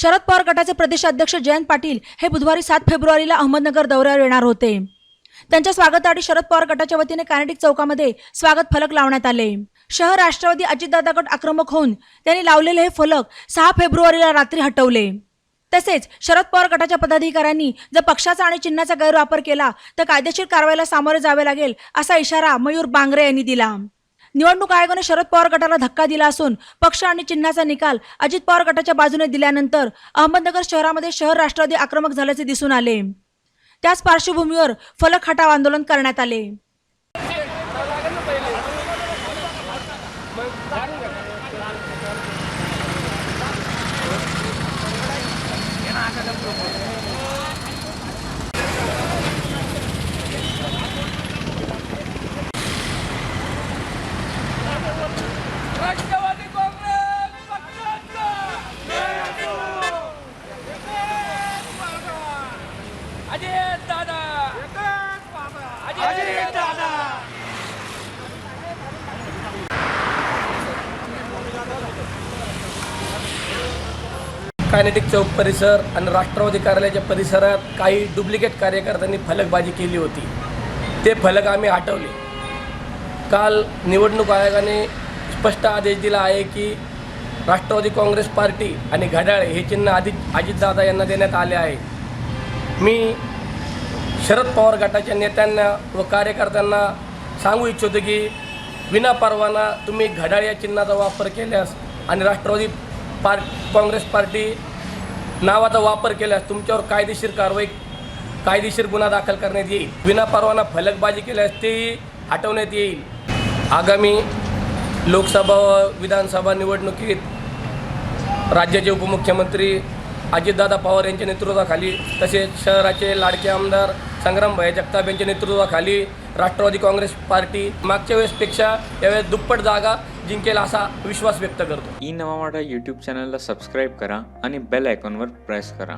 शरद पवार गटाचे प्रदेशाध्यक्ष जयंत पाटील हे बुधवारी सात फेब्रुवारीला अहमदनगर दौऱ्यावर येणार होते. त्यांच्या स्वागतासाठी शरद पवार गटाच्या वतीने कानेटिक चौकामध्ये स्वागत फलक लावण्यात आले. शहर राष्ट्रवादी अजितदादा गट आक्रमक होऊन त्यांनी लावलेले हे फलक सहा फेब्रुवारीला रात्री हटवले. तसेच शरद पवार गटाच्या पदाधिकाऱ्यांनी जर पक्षाचा आणि चिन्हाचा गैरवापर केला तर कायदेशीर कारवाईला सामोरे जावे लागेल असा इशारा मयूर बांगरे यांनी दिला. निवडणूक आयोगाने शरद पवार गटाला धक्का दिला असून पक्ष आणि चिन्हाचा निकाल अजित पवार गटाच्या बाजूने दिल्यानंतर अहमदनगर शहरामध्ये शहर राष्ट्रवादी आक्रमक झाल्याचे दिसून आले. त्याच पार्श्वभूमीवर फलक हटाव आंदोलन करण्यात आले राष्ट्रवादी काँग्रेस पक्षाचा अजित दादा अजित दादा कायनेटिक चौक परिसर आणि राष्ट्रवादी कार्यालयाच्या परिसरात काही डुप्लिकेट कार्यकर्त्यांनी फलकबाजी केली होती. ते फलक आम्ही हटवले. काल निवडणूक आयोगाने स्पष्ट आदेश दिला आहे की राष्ट्रवादी काँग्रेस पार्टी आणि घड्याळ हे चिन्ह आधी अजितदादा यांना देण्यात आले आहे. मी शरद पवार गटाच्या नेत्यांना व कार्यकर्त्यांना सांगू इच्छितो की विनापरवाना तुम्ही घड्याळ या चिन्हाचा वापर केल्यास आणि राष्ट्रवादी पार काँग्रेस पार्टी नावाचा वापर केल्यास तुमच्यावर कायदेशीर कारवाई कायदेशीर गुन्हा दाखल करण्यात येईल. विना परवाना फलकबाजी केल्यास तेही हटवण्यात येईल. आगामी लोकसभा व विधानसभा निवडणुकीत राज्याचे उपमुख्यमंत्री अजितदादा पवार यांच्या नेतृत्वाखाली तसेच शहराचे लाडके आमदार संग्रामभाई जगताप यांच्या नेतृत्वाखाली राष्ट्रवादी काँग्रेस पार्टी मागच्या वेळेसपेक्षा यावेळेस दुप्पट जागा जिंकेल असा विश्वास व्यक्त करतो. ई नवा यूट्यूब चॅनलला सबस्क्राईब करा आणि बेल आयकॉनवर प्रेस करा.